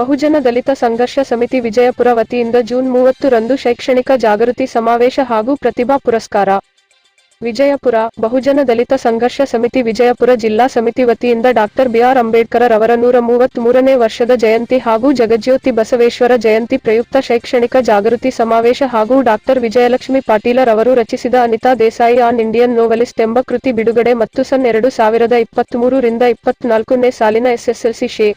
ಬಹುಜನ ದಲಿತ ಸಂಘರ್ಷ ಸಮಿತಿ ವಿಜಯಪುರ ವತಿಯಿಂದ ಜೂನ್ ಮೂವತ್ತರಂದು ಶೈಕ್ಷಣಿಕ ಜಾಗೃತಿ ಸಮಾವೇಶ ಹಾಗೂ ಪ್ರತಿಭಾ ಪುರಸ್ಕಾರ. ವಿಜಯಪುರ ಬಹುಜನ ದಲಿತ ಸಂಘರ್ಷ ಸಮಿತಿ ವಿಜಯಪುರ ಜಿಲ್ಲಾ ಸಮಿತಿ ವತಿಯಿಂದ ಡಾಕ್ಟರ್ ಬಿಆರ್ ಅಂಬೇಡ್ಕರ್ ಅವರ ನೂರ ಮೂವತ್ಮೂರನೇ ವರ್ಷದ ಜಯಂತಿ ಹಾಗೂ ಜಗಜ್ಯೋತಿ ಬಸವೇಶ್ವರ ಜಯಂತಿ ಪ್ರಯುಕ್ತ ಶೈಕ್ಷಣಿಕ ಜಾಗೃತಿ ಸಮಾವೇಶ ಹಾಗೂ ಡಾಕ್ಟರ್ ವಿಜಯಲಕ್ಷ್ಮಿ ಪಾಟೀಲರ್ ಅವರು ರಚಿಸಿದ Anita Desai an Indian novelist ಎಂಬ ಕೃತಿ ಬಿಡುಗಡೆ ಮತ್ತು ಸನ್ ಎರಡು ಸಾವಿರದ ಇಪ್ಪತ್ಮೂರರಿಂದ ಇಪ್ಪತ್ನಾಲ್ಕನೇ ಸಾಲಿನ ಎಸ್ಎಸ್ಎಲ್ಸಿ ಶೇ.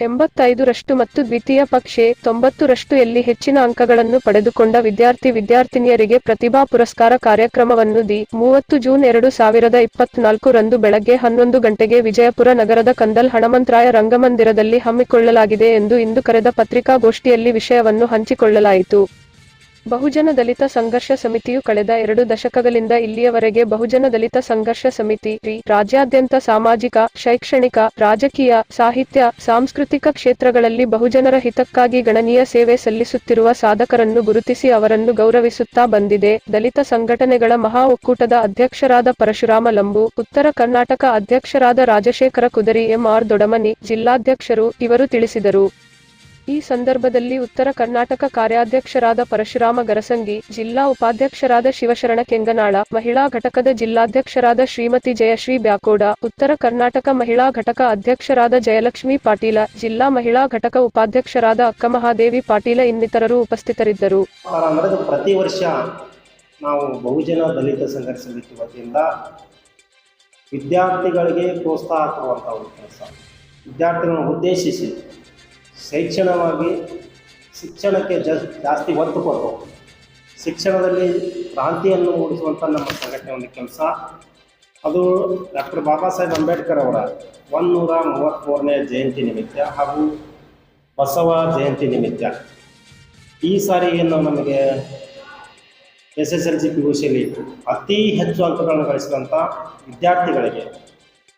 ಎಂಬತ್ತೈದರಷ್ಟು ಮತ್ತು ದ್ವಿತೀಯ ಪಕ್ಷೆ ತೊಂಬತ್ತರಷ್ಟು ಎಲ್ಲಿ ಹೆಚ್ಚಿನ ಅಂಕಗಳನ್ನು ಪಡೆದುಕೊಂಡ ವಿದ್ಯಾರ್ಥಿ ವಿದ್ಯಾರ್ಥಿನಿಯರಿಗೆ ಪ್ರತಿಭಾ ಪುರಸ್ಕಾರ ಕಾರ್ಯಕ್ರಮವನ್ನು ದಿ ಮೂವತ್ತು ಜೂನ್ ಎರಡು ಸಾವಿರದ ಇಪ್ಪತ್ನಾಲ್ಕು ರಂದು ಬೆಳಗ್ಗೆ ಹನ್ನೊಂದು ಗಂಟೆಗೆ ವಿಜಯಪುರ ನಗರದ ಕಂದಲ್ ಹಣಮಂತ್ರಾಯ ರಂಗಮಂದಿರದಲ್ಲಿ ಹಮ್ಮಿಕೊಳ್ಳಲಾಗಿದೆ ಎಂದು ಇಂದು ಕರೆದ ಪತ್ರಿಕಾಗೋಷ್ಠಿಯಲ್ಲಿ ವಿಷಯವನ್ನು ಹಂಚಿಕೊಳ್ಳಲಾಯಿತು. ಬಹುಜನ ದಲಿತ ಸಂಘರ್ಷ ಸಮಿತಿಯು ಕಳೆದ ಎರಡು ದಶಕಗಳಿಂದ ಇಲ್ಲಿಯವರೆಗೆ ಬಹುಜನ ದಲಿತ ಸಂಘರ್ಷ ಸಮಿತಿ ರಾಜ್ಯಾದ್ಯಂತ ಸಾಮಾಜಿಕ, ಶೈಕ್ಷಣಿಕ, ರಾಜಕೀಯ, ಸಾಹಿತ್ಯ, ಸಾಂಸ್ಕೃತಿಕ ಕ್ಷೇತ್ರಗಳಲ್ಲಿ ಬಹುಜನರ ಹಿತಕ್ಕಾಗಿ ಗಣನೀಯ ಸೇವೆ ಸಲ್ಲಿಸುತ್ತಿರುವ ಸಾಧಕರನ್ನು ಗುರುತಿಸಿ ಅವರನ್ನು ಗೌರವಿಸುತ್ತಾ ಬಂದಿದೆ. ದಲಿತ ಸಂಘಟನೆಗಳ ಮಹಾ ಒಕ್ಕೂಟದ ಅಧ್ಯಕ್ಷರಾದ ಪರಶುರಾಮ ಲಂಬು, ಉತ್ತರ ಕರ್ನಾಟಕ ಅಧ್ಯಕ್ಷರಾದ ರಾಜಶೇಖರ ಕುದರಿ, ಎಂಆರ್ ದೊಡಮನಿ, ಜಿಲ್ಲಾಧ್ಯಕ್ಷರು ಇವರು ತಿಳಿಸಿದರು. ಈ ಸಂದರ್ಭದಲ್ಲಿ ಉತ್ತರ ಕರ್ನಾಟಕ ಕಾರ್ಯಾಧ್ಯಕ್ಷರಾದ ಪರಶುರಾಮ ಗರಸಂಗಿ, ಜಿಲ್ಲಾ ಉಪಾಧ್ಯಕ್ಷರಾದ ಶಿವಶರಣ ಕೆಂಗನಾಳ, ಮಹಿಳಾ ಘಟಕದ ಜಿಲ್ಲಾಧ್ಯಕ್ಷರಾದ ಶ್ರೀಮತಿ ಜಯಶ್ರೀ ಬ್ಯಾಕೋಡ, ಉತ್ತರ ಕರ್ನಾಟಕ ಮಹಿಳಾ ಘಟಕ ಅಧ್ಯಕ್ಷರಾದ ಜಯಲಕ್ಷ್ಮಿ ಪಾಟೀಲ, ಜಿಲ್ಲಾ ಮಹಿಳಾ ಘಟಕ ಉಪಾಧ್ಯಕ್ಷರಾದ ಅಕ್ಕಮಹಾದೇವಿ ಪಾಟೀಲ ಇನ್ನಿತರರು ಉಪಸ್ಥಿತರಿದ್ದರು. ಪ್ರತಿ ವರ್ಷ ನಾವು ಬಹುಜನ ದಲಿತ ಸಂಘರ್ಷ ವಿದ್ಯಾರ್ಥಿಗಳಿಗೆ ಪ್ರೋತ್ಸಾಹ ಕೊಡುವಂತಹ ಕೆಲಸ. ವಿದ್ಯಾರ್ಥಿಗಳನ್ನು ಉದ್ದೇಶಿಸಿ ಶೈಕ್ಷಣವಾಗಿ ಶಿಕ್ಷಣಕ್ಕೆ ಜಸ್, ಜಾಸ್ತಿ ಒತ್ತು ಕೊಟ್ಟು ಶಿಕ್ಷಣದಲ್ಲಿ ಕ್ರಾಂತಿಯನ್ನು ಮೂಡಿಸುವಂಥ ನಮ್ಮ ಸಂಘಟನೆ ಒಂದು ಕೆಲಸ. ಅದು ಡಾಕ್ಟರ್ ಬಾಬಾ ಸಾಹೇಬ್ ಅಂಬೇಡ್ಕರ್ ಅವರ ಒಂನ್ನೂರ ಮೂವತ್ತ್ಮೂರನೇ ಜಯಂತಿ ನಿಮಿತ್ತ ಹಾಗೂ ಬಸವ ಜಯಂತಿ ನಿಮಿತ್ತ. ಈ ಸಾರಿ ಏನು ನಮಗೆ S S L C P U ಸಿಯಲ್ಲಿ ಅತಿ ಹೆಚ್ಚು ಅಂಕಗಳನ್ನು ಗಳಿಸಿದಂಥ ವಿದ್ಯಾರ್ಥಿಗಳಿಗೆ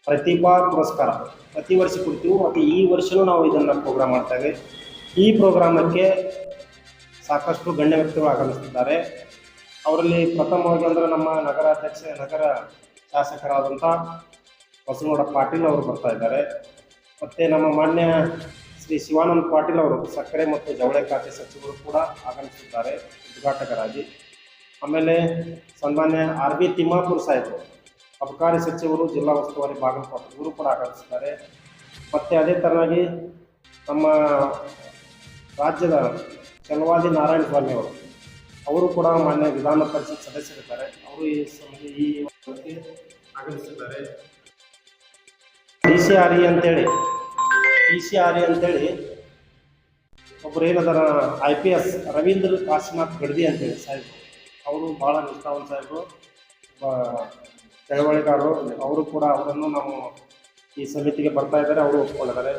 ಪ್ರತಿಭಾ ಪುರಸ್ಕಾರ. ಪ್ರತಿ ವರ್ಷ ಕೊಡ್ತೀವಿ ಮತ್ತು ಈ ವರ್ಷವೂ ನಾವು ಇದನ್ನು ಪ್ರೋಗ್ರಾಮ್ ಮಾಡ್ತೇವೆ ಈ ಪ್ರೋಗ್ರಾಮಕ್ಕೆ ಸಾಕಷ್ಟು ಗಣ್ಯ ವ್ಯಕ್ತಿಗಳು ಆಗಮಿಸ್ತಿದ್ದಾರೆ. ಅವರಲ್ಲಿ ಪ್ರಥಮವಾಗಿ ಅಂದರೆ ನಮ್ಮ ನಗರಾಧ್ಯಕ್ಷ ನಗರ ಶಾಸಕರಾದಂಥ ಬಸವನಗೌಡ ಪಾಟೀಲ್ ಅವರು ಬರ್ತಾ ಇದ್ದಾರೆ. ಮತ್ತು ನಮ್ಮ ಮಾನ್ಯ ಶ್ರೀ ಶಿವಾನಂದ ಪಾಟೀಲ್ ಅವರು ಸಕ್ಕರೆ ಮತ್ತು ಜವಳಿ ಖಾತೆ ಸಚಿವರು ಕೂಡ ಆಗಮಿಸಿದ್ದಾರೆ. ಉದ್ಘಾಟಕರಾಗಿ. ಆಮೇಲೆ ಸನ್ಮಾನ್ಯ ಆರ್ ಬಿ ತಿಮ್ಮಾಪುರ್ ಸಾಹೇಬರು ಅಬಕಾರಿ ಸಚಿವರು ಜಿಲ್ಲಾ ಉಸ್ತುವಾರಿ ಬಾಗಲಕೋಟೆ ಇವರು ಕೂಡ ಆಗಮಿಸಿದ್ದಾರೆ. ಮತ್ತು ಅದೇ ಥರವಾಗಿ ನಮ್ಮ ರಾಜ್ಯದ ಚಲವಾದಿ ನಾರಾಯಣ ಸ್ವಾಮಿ ಅವರು ಅವರು ಕೂಡ ಮಾನ್ಯ ವಿಧಾನ ಪರಿಷತ್ ಸದಸ್ಯರಿದ್ದಾರೆ. ಅವರು ಈ ಸಮಯ ಈ ಬಗ್ಗೆ ಆಗಮಿಸಿದ್ದಾರೆ. ಡಿ ಸಿ ಆರ್ ಇ ಅಂತೇಳಿ, ಡಿ ಸಿ ಆರ್ ಇ ಅಂತೇಳಿ ಒಬ್ಬರು ಏನದಾರ I P S Ravindra Kashinath Gaddi ಅಂತೇಳಿ ಸಾಹೇಬರು ಅವರು ಭಾಳ ನಿಷ್ಠಾವಂತ ಸಾಹೇಬರು ಚಳವಳಿಗಾರರು, ಅವರು ಕೂಡ ಅವರನ್ನು ನಾವು ಈ ಸಮಿತಿಗೆ ಬರ್ತಾ ಇದ್ದಾರೆ, ಅವರು ಒಪ್ಕೊಂಡಿದ್ದಾರೆ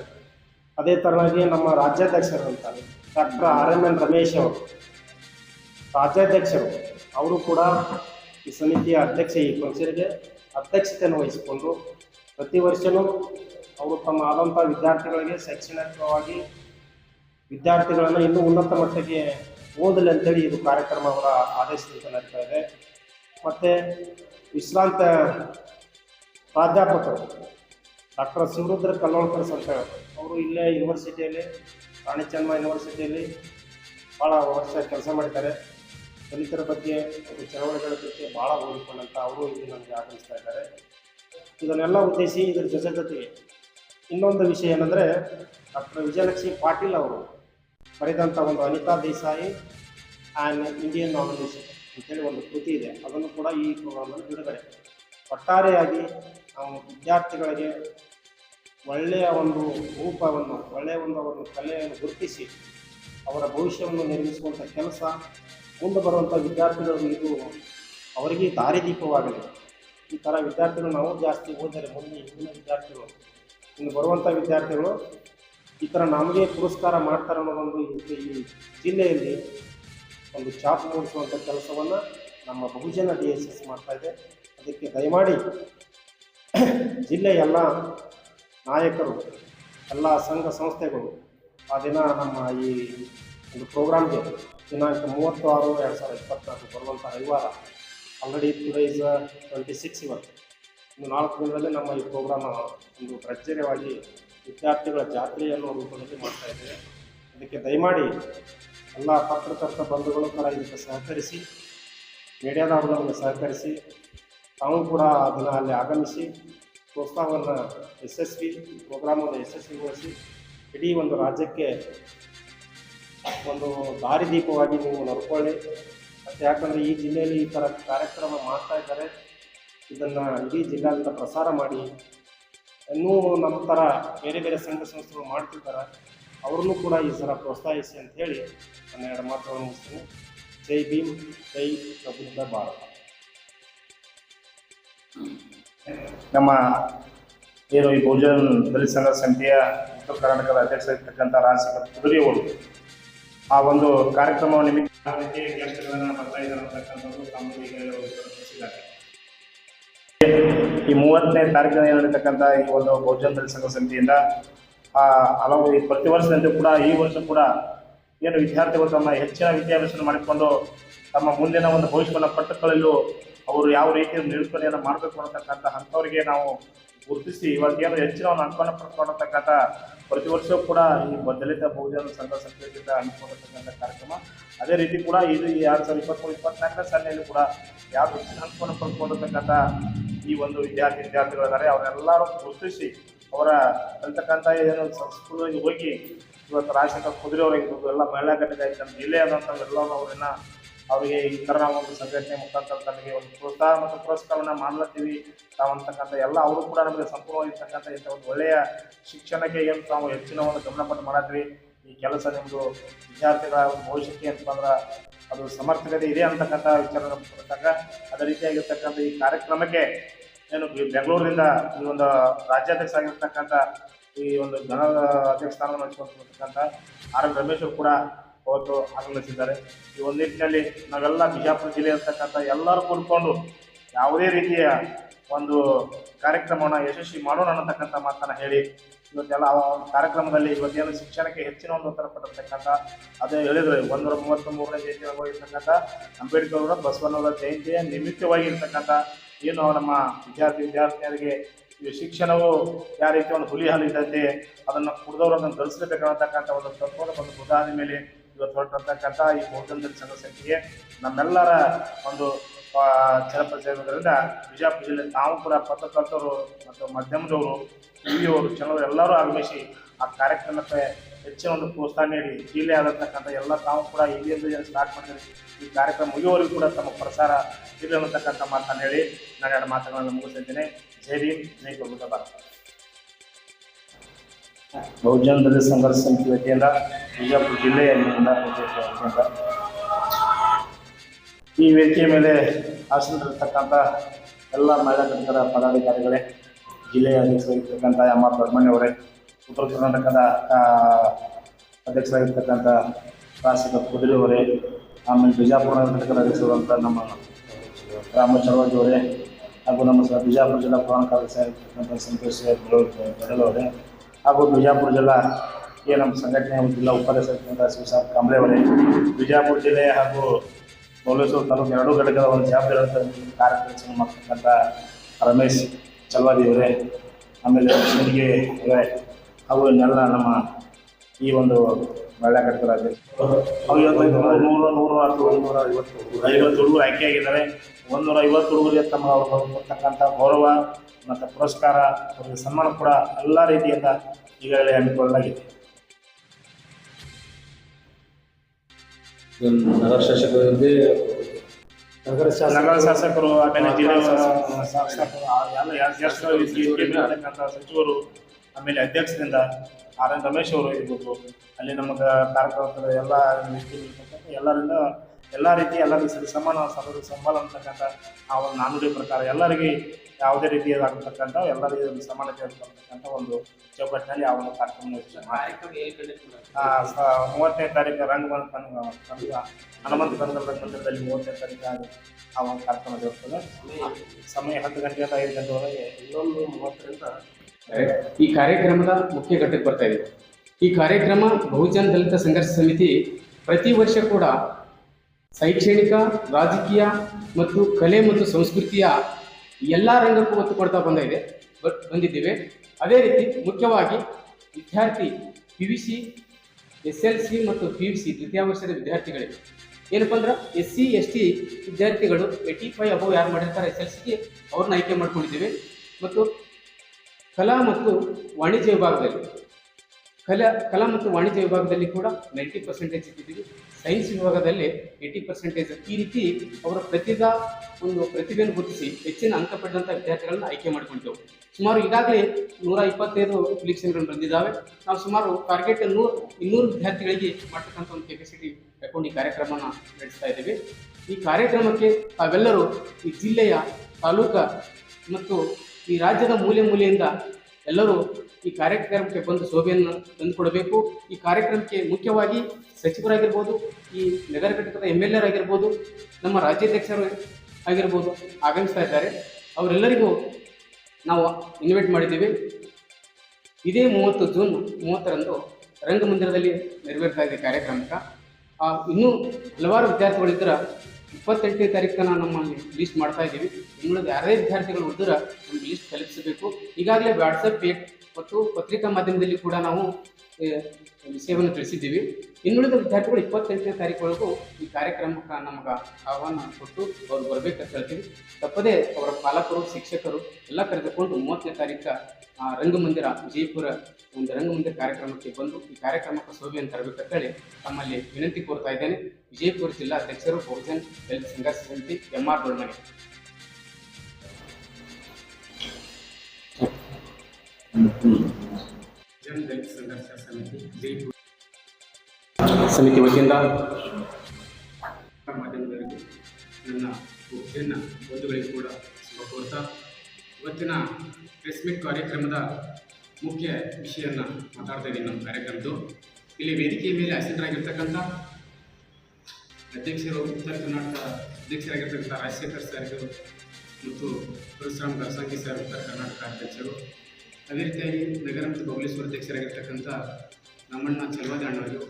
ಅದೇ ಥರವಾಗಿ ನಮ್ಮ ರಾಜ್ಯಾಧ್ಯಕ್ಷರು ಅಂತಾರೆ doctor R M N Ramesh ಅವರು, ರಾಜ್ಯಾಧ್ಯಕ್ಷರು, ಅವರು ಕೂಡ ಈ ಸಮಿತಿಯ ಅಧ್ಯಕ್ಷ ಈ ಕೌನ್ಸಿಲ್ಗೆ ಅಧ್ಯಕ್ಷತೆಯನ್ನು ವಹಿಸಿಕೊಂಡು ಪ್ರತಿ ವರ್ಷವೂ ಅವರು ತಮ್ಮ ಆದಂಥ ವಿದ್ಯಾರ್ಥಿಗಳಿಗೆ ಶೈಕ್ಷಣಿಕವಾಗಿ ವಿದ್ಯಾರ್ಥಿಗಳನ್ನು ಇನ್ನೂ ಉನ್ನತ ಮಟ್ಟಕ್ಕೆ ಓದಲಿ ಅಂತೇಳಿ ಇದು ಕಾರ್ಯಕ್ರಮ ಅವರ ಆದೇಶದಿಂದ ನಡೀತಾ ಇದೆ. ಮತ್ತು ವಿಶ್ರಾಂತ ಪ್ರಾಧ್ಯಾಪಕರು, ಡಾಕ್ಟರ್ ಶಿವರುದ್ರ ಕಲ್ಲೋಳ್ಕರ್ ಅಂತ ಅವರು ಇಲ್ಲೇ ಯೂನಿವರ್ಸಿಟಿಯಲ್ಲಿ ರಾಣಿ ಚೆನ್ನಮ್ಮ ಯೂನಿವರ್ಸಿಟಿಯಲ್ಲಿ ಭಾಳ ವರ್ಷ ಕೆಲಸ ಮಾಡಿದ್ದಾರೆ. ದಲಿತರ ಬಗ್ಗೆ ಮತ್ತು ಚಳವಳಿಗಳ ಬಗ್ಗೆ ಭಾಳ ಓದಿಕೊಂಡಂಥ ಅವರು ಇಲ್ಲಿ ನಮಗೆ ಆಗಮಿಸ್ತಾ ಇದ್ದಾರೆ. ಇದನ್ನೆಲ್ಲ ಉದ್ದೇಶಿ ಇದರ ಜೊತೆ ಜೊತೆಗೆ ಇನ್ನೊಂದು ವಿಷಯ ಏನಂದರೆ ಡಾಕ್ಟರ್ ವಿಜಯಲಕ್ಷ್ಮಿ ಪಾಟೀಲ್ ಅವರು ಬರೆದಂಥ ಒಂದು Anita Desai and Indian nomination ಅಂತೇಳಿ ಒಂದು ಕೃತಿ ಇದೆ. ಅದನ್ನು ಕೂಡ ಈ ಪ್ರೋಗ್ರಾಮಲ್ಲಿ ಬಿಡುಗಡೆ ಒಟ್ಟಾರೆಯಾಗಿ ನಾವು ವಿದ್ಯಾರ್ಥಿಗಳಿಗೆ ಒಳ್ಳೆಯ ಒಂದು ರೂಪವನ್ನು, ಒಳ್ಳೆಯ ಒಂದು ಅವರ ಕಲೆಯನ್ನು ಗುರುತಿಸಿ ಅವರ ಭವಿಷ್ಯವನ್ನು ನಿರ್ಮಿಸುವಂಥ ಕೆಲಸ ಮುಂದೆ ಬರುವಂಥ ವಿದ್ಯಾರ್ಥಿಗಳು ಇದು ಅವರಿಗೆ ದಾರಿದೀಪವಾಗಲಿ. ಈ ಥರ ವಿದ್ಯಾರ್ಥಿಗಳು ನಾವು ಜಾಸ್ತಿ ಓದಿದರೆ ಮುಂದೆ ಹಿಂದಿನ ವಿದ್ಯಾರ್ಥಿಗಳು, ಇನ್ನು ಬರುವಂಥ ವಿದ್ಯಾರ್ಥಿಗಳು ಈ ಥರ ನಮಗೆ ಪುರಸ್ಕಾರ ಮಾಡ್ತಾರೆ ಅನ್ನೋದೊಂದು ಈ ಜಿಲ್ಲೆಯಲ್ಲಿ ಒಂದು ಚಾಪ್ ಮೂಡಿಸುವಂಥ ಕೆಲಸವನ್ನು ನಮ್ಮ ಬಹುಜನ ಡಿ ಎಸ್ ಎಸ್ ಮಾಡ್ತಾ ಇದೆ. ಅದಕ್ಕೆ ದಯಮಾಡಿ ಜಿಲ್ಲೆಯ ಎಲ್ಲ ನಾಯಕರು, ಎಲ್ಲ ಸಂಘ ಸಂಸ್ಥೆಗಳು ಆ ದಿನ ನಮ್ಮ ಈ ಒಂದು ಪ್ರೋಗ್ರಾಮ್ಗೆ ದಿನಾಂಕ ಮೂವತ್ತು ಆರು ಎರಡು ಸಾವಿರದ ಇಪ್ಪತ್ತ್ನಾಲ್ಕು ಬರುವಂಥ ರವಿವಾರ already today is twenty six ಇವತ್ತು. ಇನ್ನು ನಾಲ್ಕು ದಿನದಲ್ಲಿ ನಮ್ಮ ಈ ಪ್ರೋಗ್ರಾಮ್ ಒಂದು ಭರ್ಜರಿಯಾಗಿ ವಿದ್ಯಾರ್ಥಿಗಳ ಜಾತ್ರೆಯನ್ನು ರೂಪದಲ್ಲಿ ಮಾಡ್ತಾ ಇದ್ದೇವೆ. ಅದಕ್ಕೆ ದಯಮಾಡಿ ಎಲ್ಲ ಪತ್ರಕರ್ತ ಬಂಧುಗಳು ಕೂಡ ಇದಕ್ಕೆ ಸಹಕರಿಸಿ ಮೀಡಿಯಾದವರು ನಮಗೆ ಸಹಕರಿಸಿ, ತಾವು ಕೂಡ ಅದನ್ನು ಅಲ್ಲಿ ಆಗಮಿಸಿ, ಪ್ರೋತ್ಸಾಹವನ್ನು ಯಶಸ್ವಿ ಪ್ರೋಗ್ರಾಮನ್ನು ಯಶಸ್ವಿಗೊಳಿಸಿ ಇಡೀ ಒಂದು ರಾಜ್ಯಕ್ಕೆ ಒಂದು ದಾರಿದೀಪವಾಗಿ ನೀವು ನಡ್ಕೊಳ್ಳಿ. ಮತ್ತು ಯಾಕಂದರೆ ಈ ಜಿಲ್ಲೆಯಲ್ಲಿ ಈ ಥರ ಕಾರ್ಯಕ್ರಮ ಮಾಡ್ತಾ ಇದ್ದಾರೆ. ಇದನ್ನು ಇಡೀ ಜಿಲ್ಲೆಯಿಂದ ಪ್ರಸಾರ ಮಾಡಿ, ಇನ್ನೂ ನಮ್ಮ ಥರ ಬೇರೆ ಬೇರೆ ಸಂಘ ಸಂಸ್ಥೆಗಳು ಮಾಡ್ತಿದ್ದಾರೆ. ಅವ್ರನ್ನೂ ಕೂಡ ಈ ಸಲ ಪ್ರೋತ್ಸಾಹಿಸಿ ಅಂತ ಹೇಳಿ ನನ್ನ ಎರಡು ಮಾತುಗಳನ್ನು ಮುಗಿಸ್ತೀನಿ. ಜೈ ಭೀಮ್, ಜೈ ಪ್ರಬುದ್ಧ ಭಾರತ. ನಮ್ಮ ಏನು ಈ ಬಹುಜನ್ ದಲಿತ ಸಂಘ ಸಮಿತಿಯ ಉತ್ತರ ಕರ್ನಾಟಕದ ಅಧ್ಯಕ್ಷರಾಗಿರ್ತಕ್ಕಂಥ ರಾಜಶೇಖರ್ ಕುದುರಿ ಅವರು ಆ ಒಂದು ಕಾರ್ಯಕ್ರಮ ನಿಮಿತ್ತ ಗೆಸ್ಟ್ಗಳನ್ನು ಈ ಮೂವತ್ತನೇ ತಾರೀಕಿನ ನಡೀತಕ್ಕಂಥ ಈ ಒಂದು ಬಹುಜನ ದಲಿತ ಸಂಘ ಸಮಿತಿಯಿಂದ ಹಲವು ಪ್ರತಿ ವರ್ಷದಂತೆ ಕೂಡ ಈ ವರ್ಷ ಕೂಡ ಏನು ವಿದ್ಯಾರ್ಥಿಗಳು ತಮ್ಮ ಹೆಚ್ಚಿನ ವಿದ್ಯಾಭ್ಯಾಸ ಮಾಡಿಕೊಂಡು ತಮ್ಮ ಮುಂದಿನ ಒಂದು ಭವಿಷ್ಯವನ್ನು ಪಟ್ಟುಕೊಳ್ಳಲು ಅವರು ಯಾವ ರೀತಿಯ ನಿರೂಪಣೆಯನ್ನು ಮಾಡಬೇಕು ಅನ್ನತಕ್ಕಂಥ ಅಂಥವರಿಗೆ ನಾವು ಗುರುತಿಸಿ ಇವತ್ತೇನು ಹೆಚ್ಚಿನ ಒಂದು ಅನುಕೂಲ ಪಡ್ಕೊಂಡಿರ್ತಕ್ಕಂಥ ಪ್ರತಿ ವರ್ಷವೂ ಕೂಡ ಈ ದಲಿತ ಬಹುಜನ ಸಂಘ ಸಂಸ್ಥೆಯಿಂದ ಹಮ್ಮಿಕೊಂಡಿರ್ತಕ್ಕಂಥ ಕಾರ್ಯಕ್ರಮ. ಅದೇ ರೀತಿ ಕೂಡ ಇದು ಈ ಎರಡು ಸಾವಿರದ ಇಪ್ಪತ್ತ್ಮೂರು ಇಪ್ಪತ್ನಾಲ್ಕನೇ ಸಾಲಿನಲ್ಲಿ ಕೂಡ ಯಾರು ಹೆಚ್ಚಿನ ಅನುಕೂಲ ಪಡ್ಕೊಂಡಿರ್ತಕ್ಕಂಥ ಈ ಒಂದು ವಿದ್ಯಾರ್ಥಿ, ವಿದ್ಯಾರ್ಥಿಗಳಿದ್ದಾರೆ, ಅವರೆಲ್ಲರೂ ಗುರುತಿಸಿ ಅವರ ಕಲಿತಕ್ಕಂಥ ಏನು ಸಂಸ್ಕೃತವಾಗಿ ಹೋಗಿ ಇವತ್ತು ರಾಜಶೇಖರ್ ಕುದುರೆ ಅವರಾಗಿರ್ಬೋದು ಎಲ್ಲ ಮಹಿಳಾ ಘಟಕ ನಮ್ಮ ಜಿಲ್ಲೆಯಾದಂಥವೆಲ್ಲರೂ ಅವರನ್ನ ಅವರಿಗೆ ಈ ಥರ ಒಂದು ಸಂಘಟನೆ ಮುಖಾಂತರ ತಮಗೆ ಒಂದು ಪ್ರೋತ್ಸಾಹ ಮತ್ತು ಪುರಸ್ಕಾರವನ್ನು ಮಾಡ್ಲತ್ತೀವಿ. ತಾವಂತಕ್ಕಂಥ ಎಲ್ಲ ಅವರು ಕೂಡ ನಮಗೆ ಸಂಪೂರ್ಣವಾಗಿರ್ತಕ್ಕಂಥ ಇಂಥ ಒಂದು ಒಳ್ಳೆಯ ಶಿಕ್ಷಣಕ್ಕೆ ಏನು ತಾವು ಹೆಚ್ಚಿನ ಒಂದು ಗಮನಪಟ್ಟು ಮಾಡಿದ್ವಿ ಈ ಕೆಲಸ ನಿಮ್ಮದು ವಿದ್ಯಾರ್ಥಿಗಳ ಒಂದು ಭವಿಷ್ಯಕ್ಕೆ ಅಂತಂದ್ರೆ ಅದು ಸಮರ್ಥಕತೆ ಇದೆ ಅಂತಕ್ಕಂಥ ವಿಚಾರ ಅದೇ ರೀತಿಯಾಗಿರ್ತಕ್ಕಂಥ ಈ ಕಾರ್ಯಕ್ರಮಕ್ಕೆ ಏನು ಬೆಂಗಳೂರಿನಿಂದ ಈ ಒಂದು ರಾಜ್ಯಾಧ್ಯಕ್ಷ ಆಗಿರ್ತಕ್ಕಂಥ ಈ ಒಂದು ಗಣ ಅಧ್ಯಕ್ಷ ಸ್ಥಾನವನ್ನು ಹಂಚಿಕೊಂಡಿರ್ತಕ್ಕಂಥ ಆರ್ ಎನ್ ರಮೇಶ್ ಅವರು ಕೂಡ ಅವತ್ತು ಆಗಮಿಸಿದ್ದಾರೆ. ಈ ಒಂದು ನಿಟ್ಟಿನಲ್ಲಿ ನಾವೆಲ್ಲ ಬಿಜಾಪುರ ಜಿಲ್ಲೆ ಇರ್ತಕ್ಕಂಥ ಎಲ್ಲರೂ ಕೂಡಿಕೊಂಡು ಯಾವುದೇ ರೀತಿಯ ಒಂದು ಕಾರ್ಯಕ್ರಮವನ್ನು ಯಶಸ್ವಿ ಮಾಡೋಣ ಅನ್ನತಕ್ಕಂಥ ಮಾತನ್ನು ಹೇಳಿ, ಇವತ್ತೆಲ್ಲ ಒಂದು ಕಾರ್ಯಕ್ರಮದಲ್ಲಿ ಇವತ್ತೇನು ಶಿಕ್ಷಣಕ್ಕೆ ಹೆಚ್ಚಿನ ಒಂದು ಒತ್ತಡ ಪಟ್ಟಿರ್ತಕ್ಕಂಥ, ಅದೇ ಹೇಳಿದ್ರು ಒಂದೂರ ಮೂವತ್ತ ಮೂರನೇ ಜಯಂತಿ ಅಂಬೇಡ್ಕರ್ ಅವರ ಬಸವಣ್ಣವರ ಜಯಂತಿಯ ನಿಮಿತ್ತವಾಗಿರ್ತಕ್ಕಂಥ ಏನು ನಮ್ಮ ವಿದ್ಯಾರ್ಥಿ ವಿದ್ಯಾರ್ಥಿನಿಯರಿಗೆ ಈ ಶಿಕ್ಷಣವು ಯಾವ ರೀತಿ ಒಂದು ಹುಲಿ ಹಾಲು ಇದ್ದಂತೆ ಅದನ್ನು ಕುಡಿದವರು ಅದನ್ನು ಧರಿಸಬೇಕಾಗತಕ್ಕಂಥ ಒಂದು ತತ್ವದ ಒಂದು ಬುಧಾದ ಮೇಲೆ ಇವತ್ತು ಹೊರಟಿರ್ತಕ್ಕಂಥ ಈ ಬಹುಜನ ಸಂಘ ಸಂಖ್ಯೆಗೆ ನಮ್ಮೆಲ್ಲರ ಒಂದು ಆ, ಚಲಪ್ರಚಾರದಿಂದ ಬಿಜಾಪುರ ಜಿಲ್ಲೆ ತಾವು ಕೂಡ ಪತ್ರಕರ್ತರು ಮತ್ತು ಮಾಧ್ಯಮದವರು ಟಿವಿಯವರು ಜನರು ಎಲ್ಲರೂ ಆಗಮಿಸಿ ಆ ಕಾರ್ಯಕ್ರಮಕ್ಕೆ ಹೆಚ್ಚಿನ ಒಂದು ಪ್ರೋತ್ಸಾಹ ನೀಡಿ ಜಿಲ್ಲೆ ಆಗಿರ್ತಕ್ಕಂಥ ಎಲ್ಲ ತಾವು ಕೂಡ ಇಲ್ಲಿಂದ ಸ್ಟಾರ್ಟ್ ಮಾಡಿದ್ರಿ ಈ ಕಾರ್ಯಕ್ರಮ ಮುಗಿಯುವವರೆಗೂ ಕೂಡ ತಮ್ಮ ಪ್ರಸಾರ ಇರಲಿ ಅನ್ನತಕ್ಕಂಥ ಮಾತನ್ನು ಹೇಳಿ ನಾನು ಎರಡು ಮಾತುಗಳನ್ನು ಮುಗಿಸಿದ್ದೇನೆ ಜೈ ಭೀಮ್, ಜೈ ಪ್ರಬುದ್ಧ ಭಾರತ ಬಹುಜನ ದಲಿತ ಸಂಘರ್ಷ ಸಮಿತಿ ವತಿಯಿಂದ ಬಿಜಾಪುರ ಜಿಲ್ಲೆಯ ಅಂತ ಈ ವೇದಿಕೆಯ ಮೇಲೆ ಹಾಸನದಲ್ಲಿರ್ತಕ್ಕಂಥ ಎಲ್ಲ ಮಹಿಳಾ ಘಟಕದ ಪದಾಧಿಕಾರಿಗಳೇ, ಜಿಲ್ಲೆಯ ಅಧ್ಯಕ್ಷರಾಗಿರ್ತಕ್ಕಂಥ ಎಂ ಆರ್ ದೊಡ್ಮಣ್ಣಿ ಅವರೇ, ಉತ್ತರ ಕರ್ನಾಟಕದ ಅಧ್ಯಕ್ಷರಾಗಿರ್ತಕ್ಕಂಥ ಶಾಸಕ ಕುದುರೆ ಅವರೇ, ಆಮೇಲೆ ಬಿಜಾಪುರ ಘಟಕದ ಅಧ್ಯಕ್ಷರಾದಂಥ ನಮ್ಮ ರಾಮ ಚಲವಾಜಿ ಅವರೇ ಹಾಗೂ ನಮ್ಮ ಸ ಬಿಜಾಪುರ ಜಿಲ್ಲಾ ಪ್ರಧಾನ ಕಾರ್ಯದರ್ಶಿ ಆಗಿರ್ತಕ್ಕಂಥ ಸಂತೋಷ್ ಬೆಡಲ್ ಅವರೇ, ಹಾಗೂ ಬಿಜಾಪುರ ಜಿಲ್ಲಾ ಏನು ನಮ್ಮ ಸಂಘಟನೆ ಜಿಲ್ಲಾ ಉಪಾಧ್ಯಕ್ಷರಾಗಿರ್ತಕ್ಕಂಥ ಶಿವಸಾಬ್ ಕಾಂಬ್ಳೆ ಅವರೇ, ಬಿಜಾಪುರ ಜಿಲ್ಲೆ ಹಾಗೂ ಮೌಲೇಶ್ವರ ತಾಲೂಕು ಎರಡೂ ಘಟಕದ ಒಂದು ಜವಾಬ್ದಾರಿ ಕಾರ್ಯದರ್ಶಿ ಮಾಡ್ತಕ್ಕಂಥ ರಮೇಶ್ ಚಲ್ವಾದಿ ಅವರೇ, ಆಮೇಲೆ ಅವರೇ, ಹಾಗೂ ಇನ್ನೆಲ್ಲ ನಮ್ಮ ಈ ಒಂದು ಅವು ಇವತ್ತು ನೂರು ನೂರ ಹತ್ತು ನೂರ ಐವತ್ತು ಐವತ್ತು ಹುಡುಗರು ಆಯ್ಕೆಯಾಗಿದ್ದಾರೆ ಒಂದೂರ ಐವತ್ತು ಹುಡುಗರಿಗೆ ತಮ್ಮ ಅವರು ಕೊಡ್ತಕ್ಕಂಥ ಗೌರವ ಮತ್ತು ಪುರಸ್ಕಾರ ಅವರಿಗೆ ಸನ್ಮಾನ ಕೂಡ ಎಲ್ಲ ರೀತಿಯಿಂದ ಈಗಾಗಲೇ ಹಮ್ಮಿಕೊಳ್ಳಲಾಗಿದೆ ನಗರ ಶಾಸಕರಲ್ಲಿ ನಗರ ನಗರ ಶಾಸಕರು ಆಮೇಲೆ ಜಿಲ್ಲಾ ಶಾಸಕರು ಆ ಎಲ್ಲ ಸಚಿವರು ಆಮೇಲೆ ಅಧ್ಯಕ್ಷರಿಂದ ಆರ್ ಎನ್ ರಮೇಶ್ ಅವರು ಇರ್ಬೋದು ಅಲ್ಲಿ ನಮಗೆ ಕಾರ್ಯಕರ್ತರ ಎಲ್ಲ ಎಲ್ಲರಿಂದ ಎಲ್ಲ ರೀತಿ ಎಲ್ಲರಿಗೂ ಸರಿ ಸಮಾನ ಸಮಾನ ಸಂಬಳ ಅಂತಕ್ಕಂಥ ಆ ಒಂದು ನಾನುಡಿ ಪ್ರಕಾರ ಎಲ್ಲರಿಗೆ ಯಾವುದೇ ರೀತಿಯಾಗಿರ್ತಕ್ಕಂಥ ಎಲ್ಲರಿಗೂ ಒಂದು ಸಮಾನತೆ ಇರ್ತಕ್ಕಂಥ ಒಂದು ಚೌಕಟ್ಟಿನಲ್ಲಿ ಆ ಒಂದು ಕಾರ್ಯಕ್ರಮ ಮೂವತ್ತನೇ ತಾರೀಕು ರಂಗಮಂತ ಹನುಮಂತ ಕನಕದ ಮಂದಿರದಲ್ಲಿ ಮೂವತ್ತನೇ ತಾರೀಕು ಆ ಒಂದು ಕಾರ್ಯಕ್ರಮ ಇರ್ತದೆ ಸಮಯ ಹತ್ತು ಗಂಟೆಯಿಂದ ಐದು ಗಂಟೆವರೆಗೆ ಇನ್ನೊಂದು ಮೂವತ್ತರಿಂದ ಈ ಕಾರ್ಯಕ್ರಮದ ಮುಖ್ಯ ಘಟ್ಟಕ್ಕೆ ಬರ್ತಾ ಇದೆ. ಈ ಕಾರ್ಯಕ್ರಮ ಬಹುಜನ ದಲಿತ ಸಂಘರ್ಷ ಸಮಿತಿ ಪ್ರತಿ ವರ್ಷ ಕೂಡ ಶೈಕ್ಷಣಿಕ, ರಾಜಕೀಯ ಮತ್ತು ಕಲೆ ಮತ್ತು ಸಂಸ್ಕೃತಿಯ ಎಲ್ಲ ರಂಗಕ್ಕೂ ಒತ್ತು ಕೊಡ್ತಾ ಬಂದಿದೆ ಬಂದಿದ್ದೇವೆ. ಅದೇ ರೀತಿ ಮುಖ್ಯವಾಗಿ ವಿದ್ಯಾರ್ಥಿ P V C S L C ಮತ್ತು ಪಿ ಯು ಸಿ ದ್ವಿತೀಯ ವರ್ಷದ ವಿದ್ಯಾರ್ಥಿಗಳಿಗೆ. ಏನಪ್ಪ ಅಂದ್ರೆ ಎಸ್ ಸಿ, ಎಸ್ ಟಿ ವಿದ್ಯಾರ್ಥಿಗಳು ಏಯ್ಟಿ ಫೈವ್ ಅಬೌವ್ ಯಾರು ಮಾಡಿರ್ತಾರೆ ಎಸ್ ಎಲ್ ಸಿಗೆ ಅವ್ರನ್ನ ಆಯ್ಕೆ ಮಾಡ್ಕೊಂಡಿದ್ದೀವಿ. ಮತ್ತು ಕಲಾ ಮತ್ತು ವಾಣಿಜ್ಯ ವಿಭಾಗದಲ್ಲಿ. ಕಲಾ ಕಲಾ ಮತ್ತು ವಾಣಿಜ್ಯ ವಿಭಾಗದಲ್ಲಿ ಕೂಡ ನೈಂಟಿ ಪರ್ಸೆಂಟೇಜ್ ಇಟ್ಟಿದ್ದೀವಿ. ಸೈನ್ಸ್ ವಿಭಾಗದಲ್ಲಿ ಏಯ್ಟಿ ಪರ್ಸೆಂಟೇಜ್ ಈ ರೀತಿ ಅವರ ಪ್ರತಿಭಾ, ಒಂದು ಪ್ರತಿಭೆಯನ್ನು ಗುರುತಿಸಿ ಹೆಚ್ಚಿನ ಅಂಕ ಪಡೆದಂಥ ವಿದ್ಯಾರ್ಥಿಗಳನ್ನು ಆಯ್ಕೆ ಮಾಡಿಕೊಂಡೆವು ಸುಮಾರು ಈಗಾಗಲೇ ನೂರ ಇಪ್ಪತ್ತೈದು ಅಪ್ಲಿಕೇಶನ್ಗಳು ಬಂದಿದ್ದಾವೆ. ನಾವು ಸುಮಾರು ಟಾರ್ಗೆಟ್ ನೂರು, ಇನ್ನೂರು ವಿದ್ಯಾರ್ಥಿಗಳಿಗೆ ಮಾಡ್ತಕ್ಕಂಥ ಒಂದು ಕೆಪಾಸಿಟಿ ತಗೊಂಡು ಈ ಕಾರ್ಯಕ್ರಮನ ನಡೆಸ್ತಾ ಇದ್ದೀವಿ. ಈ ಕಾರ್ಯಕ್ರಮಕ್ಕೆ ತಾವೆಲ್ಲರೂ ಈ ಜಿಲ್ಲೆಯ ತಾಲೂಕ ಮತ್ತು ಈ ರಾಜ್ಯದ ಮೂಲೆ ಮೂಲೆಯಿಂದ ಎಲ್ಲರೂ ಈ ಕಾರ್ಯಕ್ರಮಕ್ಕೆ ಬಂದು ಶೋಭೆಯನ್ನು ತಂದುಕೊಡಬೇಕು. ಈ ಕಾರ್ಯಕ್ರಮಕ್ಕೆ ಮುಖ್ಯವಾಗಿ ಸಚಿವರಾಗಿರ್ಬೋದು, ಈ ನಗರ ಘಟಕದ ಎಂ ಎಲ್ ಆಗಿರ್ಬೋದು ನಮ್ಮ ರಾಜ್ಯಾಧ್ಯಕ್ಷರು ಆಗಿರ್ಬೋದು ಆಗಮಿಸ್ತಾ ಇದ್ದಾರೆ. ಅವರೆಲ್ಲರಿಗೂ ನಾವು ಇನ್ವೈಟ್ ಮಾಡಿದ್ದೀವಿ. ಇದೇ ಮೂವತ್ತು ಜೂನ್ ಮೂವತ್ತರಂದು ರಂಗಮಂದಿರದಲ್ಲಿ ನೆರವೇರ್ತಾ ಇದೆ ಕಾರ್ಯಕ್ರಮಕ್ಕೆ. ಇನ್ನೂ ಹಲವಾರು ವಿದ್ಯಾರ್ಥಿಗಳಿದ್ರೆ ಇಪ್ಪತ್ತೆಂಟನೇ ತಾರೀಕನ ನಮ್ಮ ಲಿಸ್ಟ್ ಮಾಡ್ತಾ ಇದ್ದೀವಿ. ಇನ್ನುಳಿದ ಯಾರೇ ವಿದ್ಯಾರ್ಥಿಗಳು ಉಳಿದ್ರೆ ನಮಗೆ ಲಿಸ್ಟ್ ತಲುಪಿಸಬೇಕು. ಈಗಾಗಲೇ ವಾಟ್ಸಪ್ ಮತ್ತು ಪತ್ರಿಕಾ ಮಾಧ್ಯಮದಲ್ಲಿ ಕೂಡ ನಾವು ವಿಷಯವನ್ನು ತಿಳಿಸಿದ್ದೀವಿ. ಇನ್ನುಳಿದ ವಿದ್ಯಾರ್ಥಿಗಳು ಇಪ್ಪತ್ತೆಂಟನೇ ತಾರೀಕು ಈ ಕಾರ್ಯಕ್ರಮಕ್ಕೆ ನಮಗೆ ಆಹ್ವಾನ ಕೊಟ್ಟು ಅವ್ರು ಬರಬೇಕಂತ ಹೇಳ್ತೀವಿ. ತಪ್ಪದೇ ಅವರ ಪಾಲಕರು, ಶಿಕ್ಷಕರು ಎಲ್ಲ ಕರೆದುಕೊಂಡು ಮೂವತ್ತನೇ ತಾರೀಕು ರಂಗಮಂದಿರ, ವಿಜಯಪುರ ಒಂದು ರಂಗಮಂದಿರ ಕಾರ್ಯಕ್ರಮಕ್ಕೆ ಬಂದು ಈ ಕಾರ್ಯಕ್ರಮಕ್ಕೆ ಶೋಭೆಯನ್ನು ತರಬೇಕಂತ ಹೇಳಿ ತಮ್ಮಲ್ಲಿ ವಿನಂತಿ ಕೋರ್ತಾ ಇದ್ದೇನೆ. ವಿಜಯಪುರ ಜಿಲ್ಲಾ ಅಧ್ಯಕ್ಷರು Bahujan health Sangharsha Samiti M R Dodmane Jan Dalit Sangharsha Samiti Vijayapura ಸಮಿತಿ ವತಿಯಿಂದ ಮಾಧ್ಯಮದವರಿಗೂ ನನ್ನ ಬಹುಜನ ಬಂಧುಗಳಿಗೆ ಕೂಡ ಶುಭ ಕೋರ್ತಾ ಇವತ್ತಿನ ಪ್ರೆಸ್ ಮೀಟ್ ಕಾರ್ಯಕ್ರಮದ ಮುಖ್ಯ ವಿಷಯವನ್ನು ಮಾತಾಡ್ತಾ ಇದ್ದೀನಿ ನಮ್ಮ ಕಾರ್ಯಕ್ರಮದ್ದು. ಇಲ್ಲಿ ವೇದಿಕೆಯ ಮೇಲೆ ಆಸೀನರಾಗಿರ್ತಕ್ಕಂಥ ಅಧ್ಯಕ್ಷರು, ಉತ್ತರ ಕರ್ನಾಟಕ ಅಧ್ಯಕ್ಷರಾಗಿರ್ತಕ್ಕಂಥ ರಾಜಶೇಖರ್ ಸರ್ಗಳು ಮತ್ತು ಪರಶುರಾಮ್ ಗರ್ಸಂಗಿ ಸರ್, ಉತ್ತರ ಕರ್ನಾಟಕ ಅಧ್ಯಕ್ಷರು. ಅದೇ ರೀತಿಯಾಗಿ ನಗರ ಮತ್ತು ಬಬಲೇಶ್ವರ ಅಧ್ಯಕ್ಷರಾಗಿರ್ತಕ್ಕಂಥ ನಮ್ಮಣ್ಣ ಚಲವಾದಿ ಅಣ್ಣವರು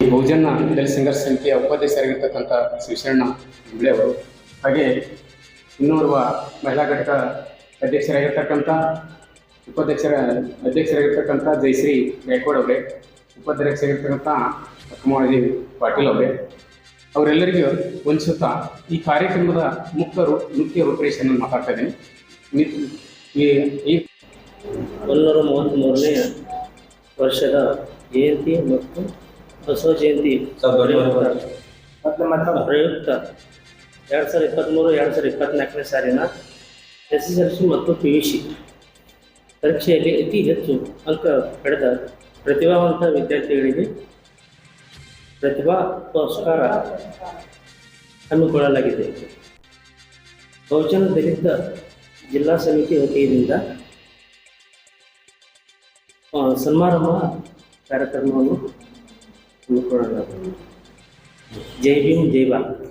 ಬಹುಜನ ದಲಿತ ಸಂಘರ್ಷ ಸಮಿತಿಯ ಉಪಾಧ್ಯಕ್ಷರಾಗಿರ್ತಕ್ಕಂಥ ಶಿವಶರಣ ಹುಬ್ಳೆ ಅವರು, ಹಾಗೆ ಇನ್ನೋರ್ವ ಮಹಿಳಾ ಘಟಕ ಅಧ್ಯಕ್ಷರಾಗಿರ್ತಕ್ಕಂಥ ಉಪಾಧ್ಯಕ್ಷರ ಅಧ್ಯಕ್ಷರಾಗಿರ್ತಕ್ಕಂಥ ಜಯಶ್ರೀ ಗಾಯಕೋಡ್ ಅವರೇ. ಉಪಾಧ್ಯಕ್ಷರಾಗಿರ್ತಕ್ಕಂಥ ಅಕ್ಕಮಾವಳಿ ಪಾಟೀಲ್ ಅವರೇ ಅವರೆಲ್ಲರಿಗೂ ವಂದಿಸುತ್ತಾ ಈ ಕಾರ್ಯಕ್ರಮದ ಮುಖ್ಯ ರೂ ಮುಖ್ಯ ರೂಪರೇಷೆಯನ್ನು ಮಾತಾಡ್ತಾ ಇದ್ದೀನಿ. ಈ ಮುನ್ನೂರ ಮೂವತ್ತ್ಮೂರನೇ ವರ್ಷದ ಜಯಂತಿ ಮತ್ತು ಬಸವ ಜಯಂತಿ ಪ್ರಯುಕ್ತ ಎರಡು ಸಾವಿರದ ಇಪ್ಪತ್ತ್ಮೂರು ಎರಡು ಸಾವಿರದ ಇಪ್ಪತ್ತ್ನಾಲ್ಕನೇ ಸಾಲಿನ ಎಸ್ ಎಸ್ ಎಲ್ ಸಿ ಮತ್ತು ಪಿ ಯು ಸಿ ಪರೀಕ್ಷೆಯಲ್ಲಿ ಅತಿ ಹೆಚ್ಚು ಅಂಕ ಪಡೆದ ಪ್ರತಿಭಾವಂತ ವಿದ್ಯಾರ್ಥಿಗಳಿಗೆ ಪ್ರತಿಭಾ ಪುರಸ್ಕಾರ ಹಮ್ಮಿಕೊಳ್ಳಲಾಗಿದೆ. ಬಹುಜನ ದಲಿತ ಜಿಲ್ಲಾ ಸಮಿತಿ ವತಿಯಿಂದ ಸಮಾರಂಭ ಕಾರ್ಯಕ್ರಮವನ್ನು ಹಮ್ಮಿಕೊಳ್ಳಲಾಗಿದೆ. ಜೈ ಭೀಮ್, ಜೈ ಭಾರತ್.